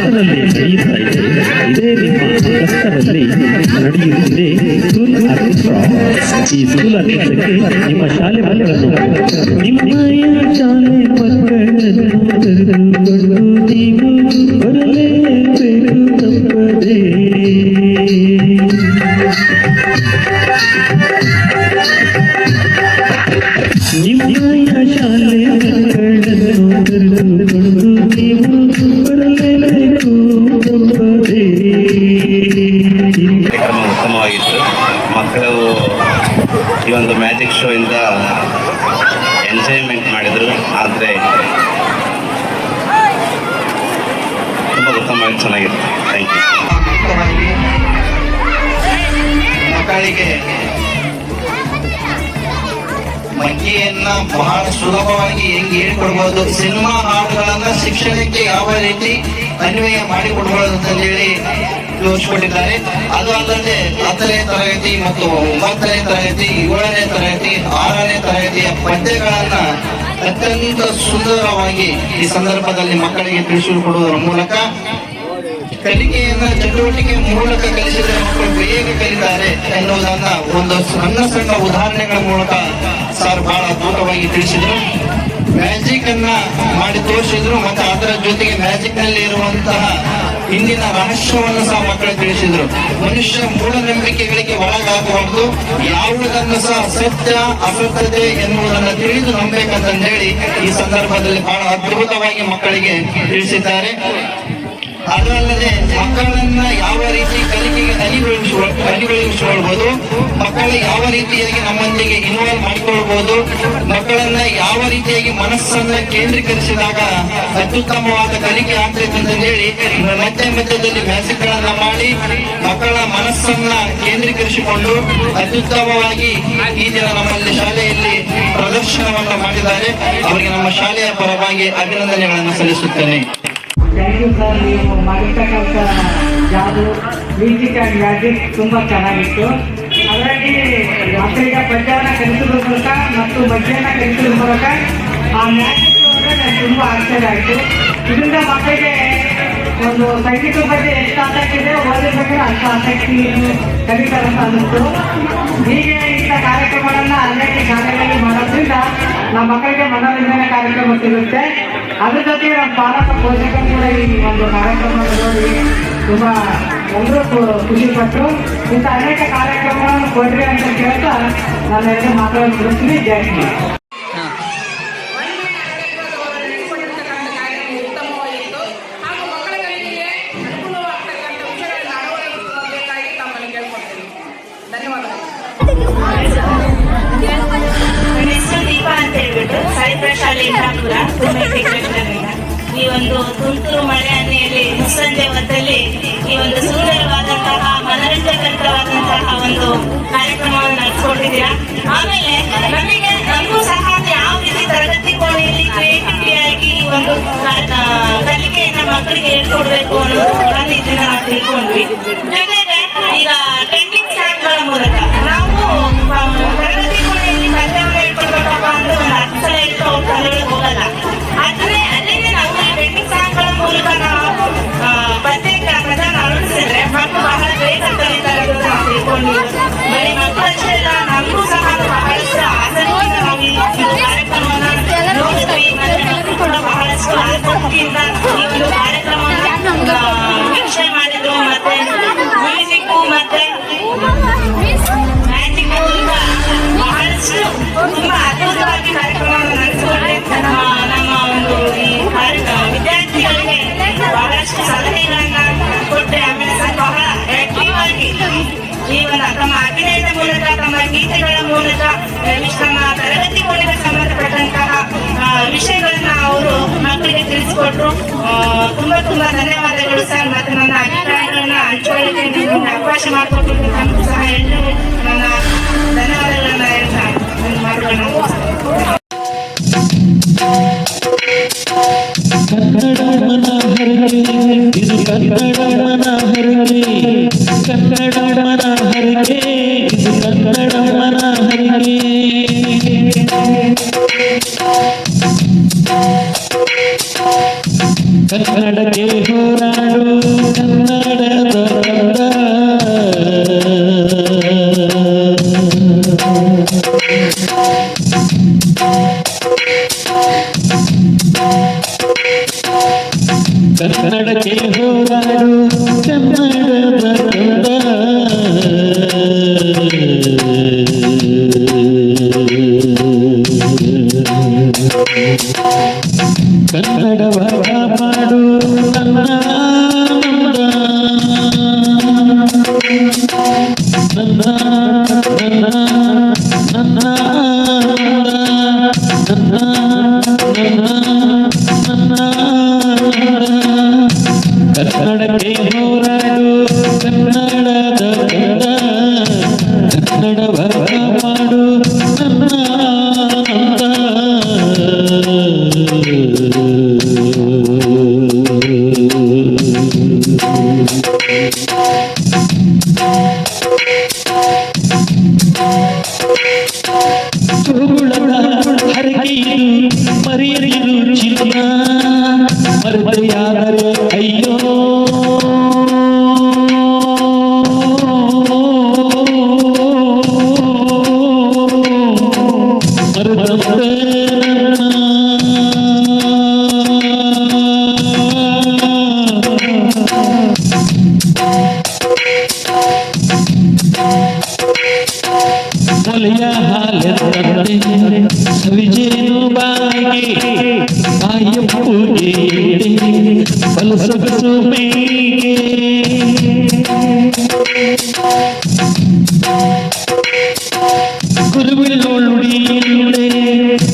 ಕಷ್ಟದಲ್ಲಿ ನಡೆಯುತ್ತಾ ಇದೆ ಇದೇ ನಿಮ್ಮ ಕಷ್ಟದಲ್ಲಿ ನಡೆಯುತ್ತಿದೆ ಸ್ಕೂಲ್ ಆರ್ಕೆಸ್ಟ್ರಾ ಈ ಸ್ಕೂಲ್ ಆರ್ಕೆಸ್ಟ್ರಾಕ್ಕೆ ನಿಮ್ಮ ಶಾಲೆ ಮಕ್ಕಳನ್ನು ನಿಮ್ಮಯ ಶಾಲೆ ಮಕ್ಕಳನ್ನು ಕರೆದುಕೊಂಡು ನೀವು ಬರಲೇಬೇಕು ತಪ್ಪದೇ ಕಾರ್ಯಕ್ರಮ ಉತ್ತಮವಾಗಿತ್ತು. ಮಕ್ಕಳು ಈ ಒಂದು ಮ್ಯಾಜಿಕ್ ಶೋ ಇಂದ ಎಂಜಾಯ್ಮೆಂಟ್ ಮಾಡಿದರು. ಆದರೆ ತುಂಬ ಉತ್ತಮವಾಗಿ ಚೆನ್ನಾಗಿತ್ತು. ಥ್ಯಾಂಕ್ ಯು ಮಕ್ಕಳಿಗೆ ಮಗ್ಗಿಯನ್ನ ಬಹಳ ಸುಲಭವಾಗಿ ಹೆಂಗೆ ಹೇಳ್ಕೊಡ್ಬೋದು. ಸಿನಿಮಾ ಹಾಡುಗಳನ್ನ ಶಿಕ್ಷಣಕ್ಕೆ ಯಾವ ರೀತಿ ಅನ್ವಯ ಮಾಡಿಕೊಡ್ಬೋದು ಅಂತ ಹೇಳಿ ತೋರಿಸ್ಕೊಟ್ಟಿದ್ದಾರೆ ಅದು ಅಲ್ಲದೆ ಹತ್ತನೇ ತರಗತಿ ಮತ್ತು ಒಂಬತ್ತನೇ ತರಗತಿ, ಏಳನೇ ತರಗತಿ, ಆರನೇ ತರಗತಿಯ ಪದ್ಯಗಳನ್ನ ಅತ್ಯಂತ ಸುಂದರವಾಗಿ ಈ ಸಂದರ್ಭದಲ್ಲಿ ಮಕ್ಕಳಿಗೆ ತಿಳಿಸಿಕೊಡುವುದರ ಮೂಲಕ ಕಲಿಕೆಯನ್ನ ಚಟುವಟಿಕೆ ಮೂಲಕ ಕಲಿಸಿದರೆ ಮಕ್ಕಳು ಬೇಗ ಕಲಿತಾರೆ ಎನ್ನುವುದನ್ನ ಒಂದು ಸಣ್ಣ ಸಣ್ಣ ಉದಾಹರಣೆಗಳ ಮೂಲಕ ಸರ್ ಬಹಳ ಅದ್ಭುತವಾಗಿ ತಿಳಿಸಿದ್ರು. ಮ್ಯಾಜಿಕ್ ಅನ್ನ ಮಾಡಿ ತೋರಿಸಿದ್ರು ಮತ್ತೆ ಅದರ ಜೊತೆಗೆ ಮ್ಯಾಜಿಕ್ನಲ್ಲಿ ಇರುವಂತಹ ಹಿಂದಿನ ರಹಸ್ಯವನ್ನು ಸಹ ಮಕ್ಕಳು ತಿಳಿಸಿದ್ರು. ಮನುಷ್ಯ ಮೂಢನಂಬಿಕೆಗಳಿಗೆ ಒಳಗಾಗಬಾರ್ದು ಯಾವುದನ್ನು ಸಹ ಸತ್ಯ, ಅಸತ್ಯತೆ ಎನ್ನುವುದನ್ನು ತಿಳಿದು ನಂಬಬೇಕಂತಂದೇಳಿ ಈ ಸಂದರ್ಭದಲ್ಲಿ ಬಹಳ ಅದ್ಭುತವಾಗಿ ಮಕ್ಕಳಿಗೆ ತಿಳಿಸಿದ್ದಾರೆ. ಅದಲ್ಲದೆ ಮಕ್ಕಳನ್ನ ಯಾವ ರೀತಿ ಕಲಿಕೆಗೆ ಅಲಿಗೊಳಿಸುವ ಮಕ್ಕಳು ಮಕ್ಕಳ ಯಾವ ರೀತಿಯಾಗಿ ನಮ್ಮೊಂದಿಗೆ ಇನ್ವಾಲ್ವ್ ಮಾಡಿಕೊಳ್ಬಹುದು ಮಕ್ಕಳನ್ನ ಯಾವ ರೀತಿಯಾಗಿ ಮನಸ್ಸನ್ನ ಕೇಂದ್ರೀಕರಿಸಿದಾಗ ಅತ್ಯುತ್ತಮವಾದ ಕಲಿಕೆ ಆಗ್ತೈತೆ ಅಂತ ಹೇಳಿ ಮಧ್ಯ ಮಧ್ಯದಲ್ಲಿ ಮ್ಯಾಸಿಕ್ಗಳನ್ನ ಮಾಡಿ ಮಕ್ಕಳ ಮನಸ್ಸನ್ನ ಕೇಂದ್ರೀಕರಿಸಿಕೊಂಡು ಅತ್ಯುತ್ತಮವಾಗಿ ಈ ದಿನ ನಮ್ಮಲ್ಲಿ ಶಾಲೆಯಲ್ಲಿ ಪ್ರದರ್ಶನವನ್ನ ಮಾಡಿದ್ದಾರೆ. ಅವರಿಗೆ ನಮ್ಮ ಶಾಲೆಯ ಪರವಾಗಿ ಅಭಿನಂದನೆಗಳನ್ನು ಸಲ್ಲಿಸುತ್ತೇನೆ. ಥ್ಯಾಂಕ್ ಯು ಸರ್ ನೀವು ಮಾಡಿರ್ತಕ್ಕಂಥ ಜಾಬು ಮ್ಯೂಸಿಕ್ ಆ್ಯಂಡ್ ಮ್ಯಾಜಿಕ್ ತುಂಬ ಚೆನ್ನಾಗಿತ್ತು ಹಾಗಾಗಿ ಮಕ್ಕಳಿಗೆ ಪದ್ಯವನ್ನು ಕಲಿಸಿದ ಮೂಲಕ ಮತ್ತು ಮಧ್ಯಾಹ್ನ ಕಲಿಸಿದ ಮೂಲಕ ಆ ಮ್ಯಾಜಿಕ್ ಅಂದರೆ ನನಗೆ ತುಂಬ ಆಶ್ಚರ್ಯ ಆಯಿತು ಇದರಿಂದ ಮಕ್ಕಳಿಗೆ ಒಂದು ಸಂಗೀತ ಬಗ್ಗೆ ಎಷ್ಟು ಆಸಕ್ತಿ ಇದೆ ಬಗ್ಗೆ ಅಷ್ಟು ಆಸಕ್ತಿ ಕಲಿತಾರೆ ಅಂತ ಅನ್ನಿಸ್ತು ಹೀಗೆ ಇಂಥ ಕಾರ್ಯಕ್ರಮಗಳನ್ನ ಅನೇಕ ಶಾಲೆಗಳಲ್ಲಿ ಮಾಡೋದ್ರಿಂದ ನಮ್ಮ ಮಕ್ಕಳಿಗೆ ಮನೋರಂಜನೆ ಕಾರ್ಯಕ್ರಮ ಸಿಗುತ್ತೆ. ಅದ್ರ ಜೊತೆ ನಮ್ಮ ಪಾಲಕ ಪೋಷಕರು ಕೂಡ ಈ ಒಂದು ಕಾರ್ಯಕ್ರಮ ನೋಡಿ ತುಂಬ ಎಲ್ಲರೂ ಖುಷಿ ಪಟ್ಟರು ಇಂಥ ಅನೇಕ ಕಾರ್ಯಕ್ರಮಗಳನ್ನು ಕೊಡ್ರಿ ಅಂತ ಕೇಳ್ತಾ ನಾನು ಎರಡು ಮಾತಾಡೋದು ಬಿಡಿಸ್ತೀನಿ ಹೇಳ್ಬಿಟ್ಟು ಸಾಯಿಪುರ ಶಾಲೆಯಿಂದ ಕೂಡ ಈ ಒಂದು ತುಂತುರು ಮಳೆ ಹನಿಯಲ್ಲಿ ಮುಸ್ಸಂಜೆ ಹೊತ್ತಲ್ಲಿ ಈ ಒಂದು ಸುಂದರವಾದಂತಹ ಮನರಂಜಕರವಾದಂತಹ ಒಂದು ಕಾರ್ಯಕ್ರಮವನ್ನು ನಡೆಸ್ಕೊಂಡಿದ್ದೀರಾ ಆಮೇಲೆ ನಮಗೆ ನಮಗೂ ಸಹ ಯಾವ ರೀತಿ ತರಗತಿ ಕೋಣೆಯಲ್ಲಿ ಕ್ರಿಯೇಟಿವಿಟಿ ಆಗಿ ಈ ಒಂದು ಕಲಿಕೆಯನ್ನ ಮಕ್ಕಳಿಗೆ ಹೇಳ್ಕೊಡ್ಬೇಕು ಅನ್ನೋದು ಕೂಡ ನಾವು ತಿಳ್ಕೊಂಡ್ವಿ. ಆಸಕ್ತಿಯಿಂದ ಈ ಒಂದು ಕಾರ್ಯಕ್ರಮವನ್ನ ಆ, ವೀಕ್ಷಣೆ ಮಾಡಿದ್ರು ಮತ್ತೆ ಮ್ಯೂಸಿಕ್ ಮತ್ತೆ ವಿಷಯಗಳನ್ನ ಅವರು ಮಕ್ಕಳಿಗೆ ತಿಳಿಸಿಕೊಟ್ರು ಆ, ತುಂಬಾ ತುಂಬಾ ಧನ್ಯವಾದಗಳು ಸರ್ ಮತ್ತೆ ಅವಕಾಶ ಮಾಡಿಕೊಟ್ಟಿದ್ದು ನಮಗೂ ಸಹ ಎಲ್ಲರೂ ನನ್ನ ಧನ್ಯವಾದಗಳನ್ನ ಹೇಳ್ತಾ ನನ್ನ ಮಾತುಗಳನ್ನ ಮುಗಿಸ್ತೇನೆ. ಕನ್ನಡ ಮನಹರಗೆ ಇದು ಕನ್ನಡ ಮನಹರಗೆ ಕನ್ನಡ ಮನಹರಗೆ ಇದು Kannada ಮನಹರಗೆ 따라라 na na na na കളിയ ഹാലത്തെ വിജയനുമായി കായം പൂജയുടെ ഫലസമേ ഗുരുവിനോളുടെ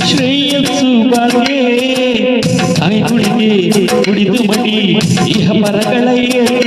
ശ്രേയസ്സു പറയേ കുടിതു ഇഹ പറകളയേ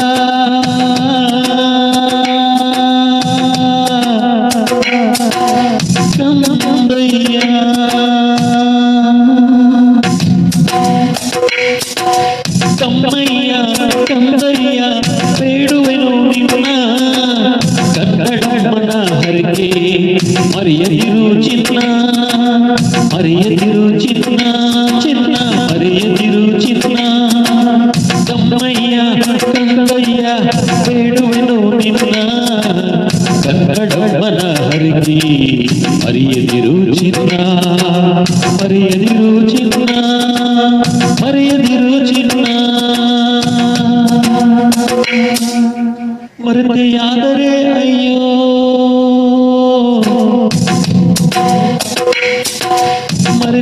ಮನ ಹರಕೆ ಮರೆಯದಿರು ಚಿನ್ನ ಮರೆಯದಿರು ಚಿನ್ನ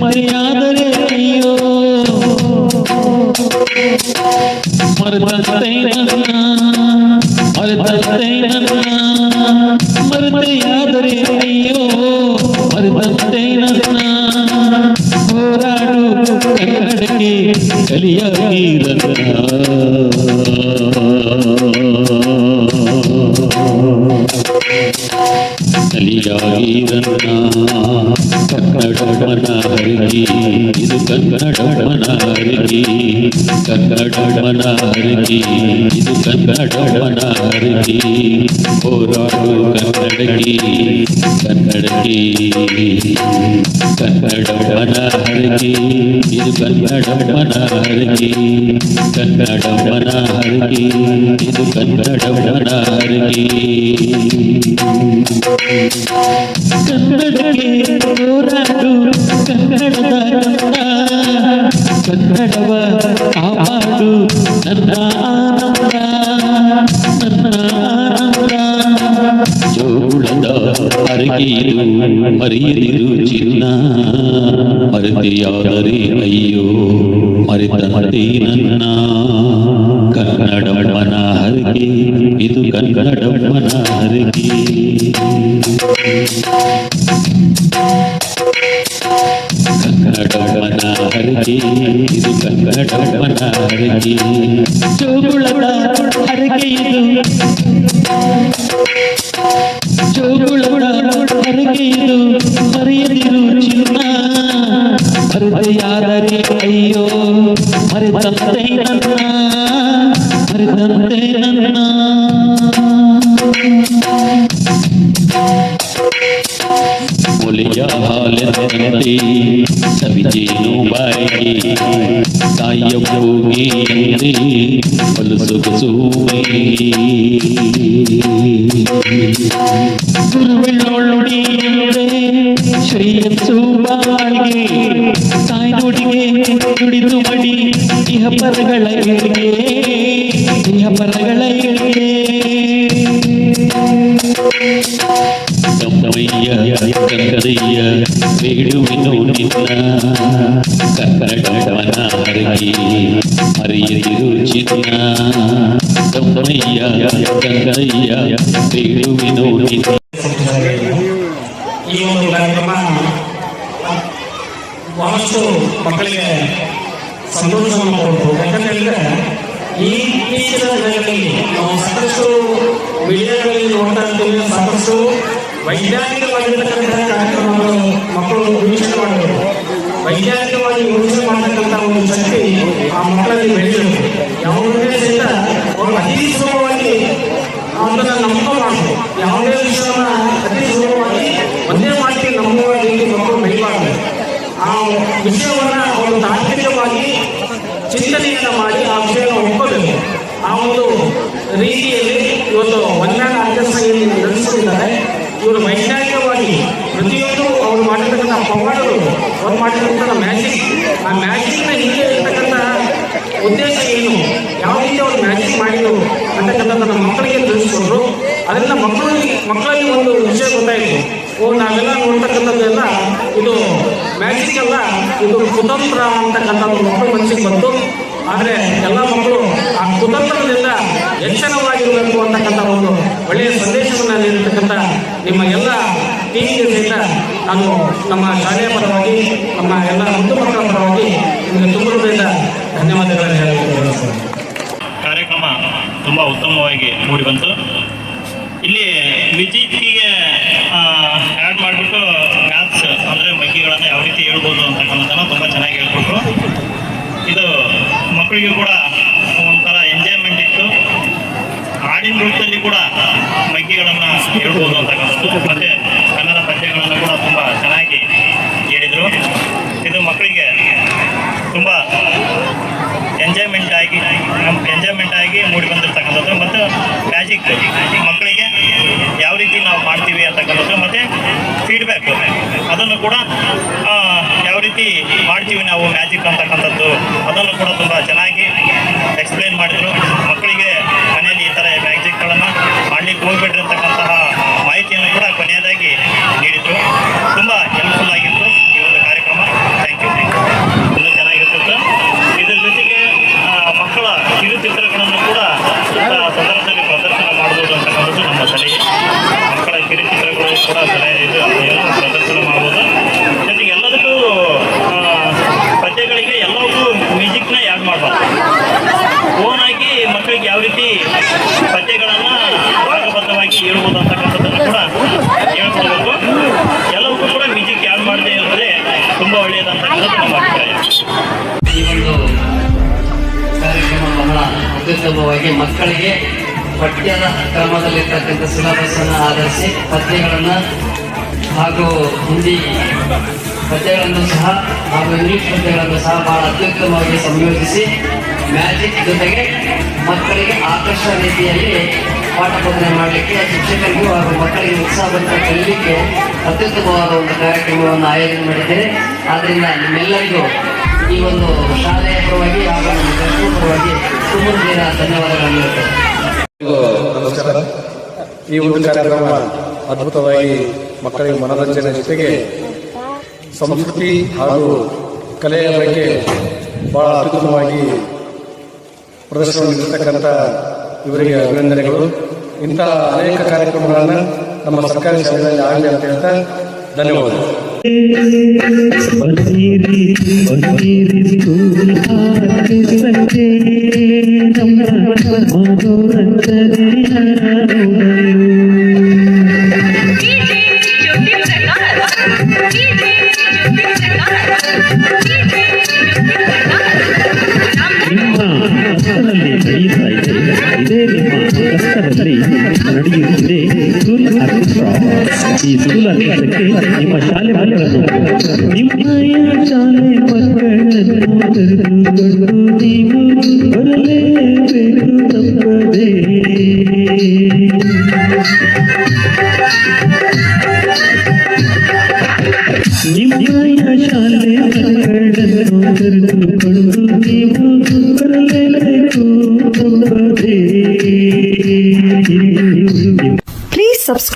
ಮರೆತೆಯಾದರೆ ಅಯ್ಯೋ. ಮರೆತಂತೆ ನನ್ನ ಮರೆತಂತೆ ನನ್ನ. ಮರೆತೆಯಾದರೆ ಅಯ್ಯೋ. ಮರೆತಂತೆ ನನ್ನ. ಹೋರಾಡು ಕನ್ನಡಕ್ಕೆ ಕಲಿಯಾಗಿ ಕಲಿಯಾಗಿ கன்னடமனாரி இது கன்னடமனாரி கன்னடமனாரி இது கன்னடமனாரி போராடு கன்னடகி கன்னடகி கன்னடமனாரி இது கன்னடமனாரி கன்னடமனாரி இது கன்னடமனாரி Thank you. ಹರಿಗಿ ಕನ್ನಡವನ ಹರಿಗಿ ಇದು ಕನ್ನಡವನ ಹರಿಗಿ ಕನ್ನಡಕ್ಕೆ ಹೋರಾಡು ಕನ್ನಡದ ಕಂದ ಕನ್ನಡವ ಕಾಪಾಡು ನನ್ನ ಆನಂದ ನನ್ನ ಆನಂದ ಜೋಳದ ಅರಗಿರು ಮರೆಯದಿರು ಚಿನ್ನ ಮರೆತೆಯಾದರೆ ಅಯ್ಯೋ ಮರೆತಂತೆ ನನ್ನ ಕನ್ನಡವನ ಹರಕೆ ಇದು ಕನ್ನಡಮ್ಮನ ಹರಕೆ హరికి ఇది కంగటమన హరికి చూపులత హరికి ఇది చూపులత హరికి ఇది మరియదిరు മുലിയ ഹാലത്തി സവിജയുബായി തായയോഗി ഗുരുവിനോളുടെ ശ്രീയം സൂബായി തായ്നോടികെ തുടിതു മടി ഇഹ പറകളെ ഇഹ പറകളെ ಕಮ್ಮಯ್ಯ ಕಂಕದಯ್ಯ ಬೇಡುವೆನು ನಿನ್ನ ಕನ್ನಡವನ ಹರಗಿ ಹರಿಯದಿರು ಚಿನ್ನ ಕಮ್ಮಯ್ಯ ಕಂಕದಯ್ಯ ಬೇಡುವೆನು ನಿನ್ನ ಈ ಒಂದು ಕಾರ್ಯಕ್ರಮ ಬಹಳಷ್ಟು ಮಕ್ಕಳಿಗೆ ಸಂತೋಷವನ್ನು ಕೊಡ್ತು ಯಾಕಂತ ಈ ಇತ್ತೀಚಿನ ದಿನಗಳಲ್ಲಿ ನಾವು ಸಾಕಷ್ಟು ಮೀಡಿಯಾಗಳಲ್ಲಿ ನೋಡ್ತಾ ಸಾಕಷ್ಟು ವೈಜ್ಞಾನಿಕವಾಗಿರ್ತಕ್ಕಂತಹ ಕಾರ್ಯಕ್ರಮವನ್ನು ಮಕ್ಕಳು ವೀಕ್ಷಣೆ ಮಾಡಬೇಕು. ವೈಜ್ಞಾನಿಕವಾಗಿ ಯೋಚನೆ ಮಾಡತಕ್ಕಂಥ ಒಂದು ಶಕ್ತಿ ಆ ಮಕ್ಕಳಲ್ಲಿ ಬೆಳೆಯಬೇಕು ಯಾವುದೇ ಸಹಿತ ಅವರು ಅತಿ ಸುಲಭವಾಗಿ ಅದನ್ನ ಮಾಡಬೇಕು ಯಾವುದೇ ವಿಷಯವನ್ನ ಅತಿ ಸುಲಭವಾಗಿ ಒಂದೇ ಮಾಡಿ ನಂಬುವಾಗಿ ಮಕ್ಕಳು ಬೆಳೆಯಬಾರ್ದು ಆ ವಿಷಯವನ್ನು ಅವರು ತಾಂತ್ರಿಕವಾಗಿ ಚಿಂತನೆಯನ್ನ ಮಾಡಿ ಆ ವಿಷಯವನ್ನು ಒಪ್ಪಬೇಕು ಆ ಒಂದು ರೀತಿಯಲ್ಲಿ ಪವಾಡಗಳು ಅವ್ರು ಮಾಡಿರ್ತಕ್ಕಂಥ ಮ್ಯಾಜಿಕ್ ಆ ಮ್ಯಾಜಿಕ್ನ ಹಿಂದೆ ಉದ್ದೇಶ ಏನು? ಯಾವ ರೀತಿ ಅವ್ರು ಮ್ಯಾಜಿಕ್ ಮಾಡಿದ್ರು ಅಂತಕ್ಕಂಥದ್ದನ್ನು ಮಕ್ಕಳಿಗೆ ತಿಳಿಸ್ಕೊಟ್ರು. ಅದರಿಂದ ಮಕ್ಕಳಿಗೆ ಮಕ್ಕಳಲ್ಲಿ ಒಂದು ವಿಷಯ ಗೊತ್ತಾಯಿತು. ಓ, ನಾವೆಲ್ಲ ನೋಡ್ತಕ್ಕಂಥದ್ದೆಲ್ಲ ಇದು ಮ್ಯಾಜಿಕ್ ಅಲ್ಲ, ಇದು ಕುತಂತ್ರ ಅಂತಕ್ಕಂಥದ್ದು ಮಕ್ಕಳ ಮನಸ್ಸಿಗೆ ಬಂತು. ಆದರೆ ಎಲ್ಲ ಮಕ್ಕಳು ಆ ಕುತಂತ್ರದಿಂದ ಎಚ್ಚರವಾಗಿರಬೇಕು ಅಂತಕ್ಕಂಥ ಒಂದು ಒಳ್ಳೆಯ ಸಂದೇಶವನ್ನು ನೀಡಿರ್ತಕ್ಕಂಥ ನಿಮ್ಮ ಎಲ್ಲ ಟೀಮಿಗೆ ನಾನು ನಮ್ಮ ಶಾಲೆಯ ಪರವಾಗಿ, ನಮ್ಮ ಎಲ್ಲ ಮುದ್ದು ಮಕ್ಕಳ ಪರವಾಗಿ ನಿಮಗೆ ಧನ್ಯವಾದಗಳನ್ನು ಹೇಳಬೇಕು ಕಾರ್ಯಕ್ರಮ ತುಂಬ ಉತ್ತಮವಾಗಿ ಮೂಡಿಬಂತು ಇಲ್ಲಿ ಮ್ಯೂಸಿಕ್ಕಿಗೆ ಆ್ಯಡ್ ಮಾಡಿಬಿಟ್ಟು ಮ್ಯಾಥ್ಸ್ ಅಂದರೆ ಮಗ್ಗಿಗಳನ್ನು ಯಾವ ರೀತಿ ಹೇಳ್ಬೋದು ಅಂತಕ್ಕಂಥದ್ದನ್ನು ತುಂಬ ಚೆನ್ನಾಗಿ ಹೇಳ್ಕೊಟ್ರು. ಇದು ಮಕ್ಕಳಿಗೂ ಕೂಡ ಒಂಥರ ಎಂಜಾಯ್ಮೆಂಟ್ ಇತ್ತು. ಹಾಡಿನ ರೂಪದಲ್ಲಿ ಕೂಡ ಮಗ್ಗಿಗಳನ್ನು ಹೇಳ್ಬೋದು ಅಂತಕ್ಕಂಥದ್ದು ಮತ್ತು ಕನ್ನಡ ಪದ್ಯಗಳನ್ನು ಕೂಡ ತುಂಬ ಚೆನ್ನಾಗಿ ಹೇಳಿದರು ಇದು ಮಕ್ಕಳಿಗೆ ತುಂಬ ಎಂಜಾಯ್ಮೆಂಟ್ ಆಗಿ ಎಂಜಾಯ್ಮೆಂಟ್ ಆಗಿ ಮೂಡಿ ಬಂದಿರತಕ್ಕಂಥದ್ದು ಮತ್ತು ಮ್ಯಾಜಿಕ್ ಮಕ್ಕಳಿಗೆ ಯಾವ ರೀತಿ ನಾವು ಮಾಡ್ತೀವಿ ಅಂತಕ್ಕಂಥದ್ದು ಮತ್ತು ಫೀಡ್ಬ್ಯಾಕ್ ಅದನ್ನು ಕೂಡ ಆ, ಯಾವ ರೀತಿ ಮಾಡ್ತೀವಿ ನಾವು ಮ್ಯಾಜಿಕ್ ಅಂತಕ್ಕಂಥದ್ದು ಅದನ್ನು ಕೂಡ ತುಂಬ ಚೆನ್ನಾಗಿ ಎಕ್ಸ್ಪ್ಲೇನ್ ಮಾಡಿದರು ಮಕ್ಕಳಿಗೆ ಮನೆಯಲ್ಲಿ ಈ ಥರ ಮ್ಯಾಜಿಕ್ಗಳನ್ನು ಮಾಡಲಿಕ್ಕೆ ಹೋಗ್ಬೇಡ್ರಿ ಅಂತಕ್ಕಂತಹ ಮಾಹಿತಿಯನ್ನು ಕೂಡ ಕೊನೆಯದಾಗಿ ನೀಡಿದರು ತುಂಬ ಹೆಲ್ಪ್ಫುಲ್ ಆಗಿತ್ತು ಈ ಒಂದು ಕಾರ್ಯಕ್ರಮ ಥ್ಯಾಂಕ್ ಯು ಇನ್ನೂ ಚೆನ್ನಾಗಿರ್ತಿತ್ತು ಇದ್ರ ಜೊತೆಗೆ ಆ, ಮಕ್ಕಳ ಕಿರುಚಿತ್ರಗಳನ್ನು ಕೂಡ ಆ, ಸಂದರ್ಭದಲ್ಲಿ ಪ್ರದರ್ಶನ ಮಾಡ್ಬೋದು ಅಂತಕ್ಕಂಥದ್ದು ನಮ್ಮ ಸಲಹೆ ಮಕ್ಕಳ ಕಿರುಚಿತ್ರಗಳು ಕೂಡ ಸಲಹೆ ಇದು ಏನು ಪ್ರದರ್ಶನ ಮಾಡ್ಬೋದು ಜೊತೆಗೆ ಎಲ್ಲದಕ್ಕೂ ಆ, ಪದ್ಯಗಳಿಗೆ ಎಲ್ಲವಕ್ಕೂ ಮ್ಯೂಸಿಕ್ನ ಆ್ಯಡ್ ಮಾಡಬಾರ್ದು ಓನ್ ಆಗಿ ಮಕ್ಕಳಿಗೆ ಯಾವ ರೀತಿ ಪದ್ಯಗಳನ್ನು ರಾಗಬದ್ಧವಾಗಿ ಹೇಳ್ಬೋದು ಅಂತಕ್ಕಂಥದ್ದನ್ನು ಕೂಡ ಹೇಳ್ಕೊಡ್ಬೇಕು ಎಲ್ಲವಕ್ಕೂ ಕೂಡ ಮ್ಯೂಸಿಕ್ ಆ್ಯಡ್ ಮಾಡದೇ ಇರೋದೇ ಒಳ್ಳೆಯದಂತಕ್ಕಂಥದ್ದು ಈ ಒಂದು ಕಾರ್ಯಕ್ರಮ ಅತ್ಯುತ್ತಮವಾಗಿ ಮಕ್ಕಳಿಗೆ ಪಠ್ಯದ ಕ್ರಮದಲ್ಲಿರ್ತಕ್ಕಂಥ ಸಿಲೆಬಸ್ ಅನ್ನು ಆಧರಿಸಿ ಪದ್ಯಗಳನ್ನು ಹಾಗೂ ಹಿಂದಿ ಪದ್ಯಗಳನ್ನು ಸಹ ಹಾಗೂ ಇಂಗ್ಲಿಷ್ ಪದ್ಯಗಳನ್ನು ಸಹ ಬಹಳ ಅತ್ಯುತ್ತಮವಾಗಿ ಸಂಯೋಜಿಸಿ ಮ್ಯಾಜಿಕ್ ಜೊತೆಗೆ ಮಕ್ಕಳಿಗೆ ಆಕರ್ಷಕ ರೀತಿಯಲ್ಲಿ ಪಾಠ ಬೋಧನೆ ಮಾಡಲಿಕ್ಕೆ ಶಿಕ್ಷಕರಿಗೂ ಹಾಗೂ ಮಕ್ಕಳಿಗೆ ಉತ್ಸಾಹವನ್ನು ಕಲಿಯಲಿಕ್ಕೆ ಅತ್ಯುತ್ತಮವಾದ ಒಂದು ಕಾರ್ಯಕ್ರಮವನ್ನು ಆಯೋಜನೆ ಮಾಡಿದ್ದೇನೆ ಆದ್ದರಿಂದ ನಿಮ್ಮೆಲ್ಲರಿಗೂ ಈ ಒಂದು ಶಾಲೆಯ ಪರವಾಗಿ ಹಾಗೂ ನಮ್ಮ ಟ್ರಸ್ಟ್ನ ಪರವಾಗಿ ಹೃದಯದ ಧನ್ಯವಾದಗಳನ್ನು ನಮಸ್ಕಾರ. ಈ ಒಂದು ಕಾರ್ಯಕ್ರಮ ಅದ್ಭುತವಾಗಿ ಮಕ್ಕಳಿಗೆ ಮನೋರಂಜನೆ ಜೊತೆಗೆ ಸಂಸ್ಕೃತಿ ಹಾಗೂ ಕಲೆಯ ಬಗ್ಗೆ ಬಹಳ ಅತ್ಯುತ್ತಮವಾಗಿ ಪ್ರದರ್ಶನ ನೀಡತಕ್ಕಂಥ ಇವರಿಗೆ ಅಭಿನಂದನೆಗಳು. ಇಂಥ ಅನೇಕ ಕಾರ್ಯಕ್ರಮಗಳನ್ನು ನಮ್ಮ ಸರ್ಕಾರಿ ಶಾಲೆಗಳಲ್ಲಿ ಆಗಲಿ ಅಂತ ಹೇಳ್ತಾ ಧನ್ಯವಾದ ನಿಮ್ಮ ಕಷ್ಟದಲ್ಲಿ ನಡೆಯುತ್ತಿದೆ ಸ್ಕೂಲ್ ಆರ್ಕೆಸ್ಟ್ರಾ ಈ ಸ್ಕೂಲ್ ಆರ್ಕೆಸ್ಟ್ರಾಕ್ಕೆ ನಿಮ್ಮ ಶಾಲೆ ಮಕ್ಕಳನ್ನು ನಿಮ್ಮಯ ಶಾಲೆ ಮಕ್ಕಳನ್ನು ಕರೆದುಕೊಂಡು ನೀವು ಬರಲೇಬೇಕು ತಪ್ಪದೇ ನಿಮ್ಮಯ ಶಾಲೆ ಮಕ್ಕಳನ್ನು ಕರೆದುಕೊಂಡು ನೀವು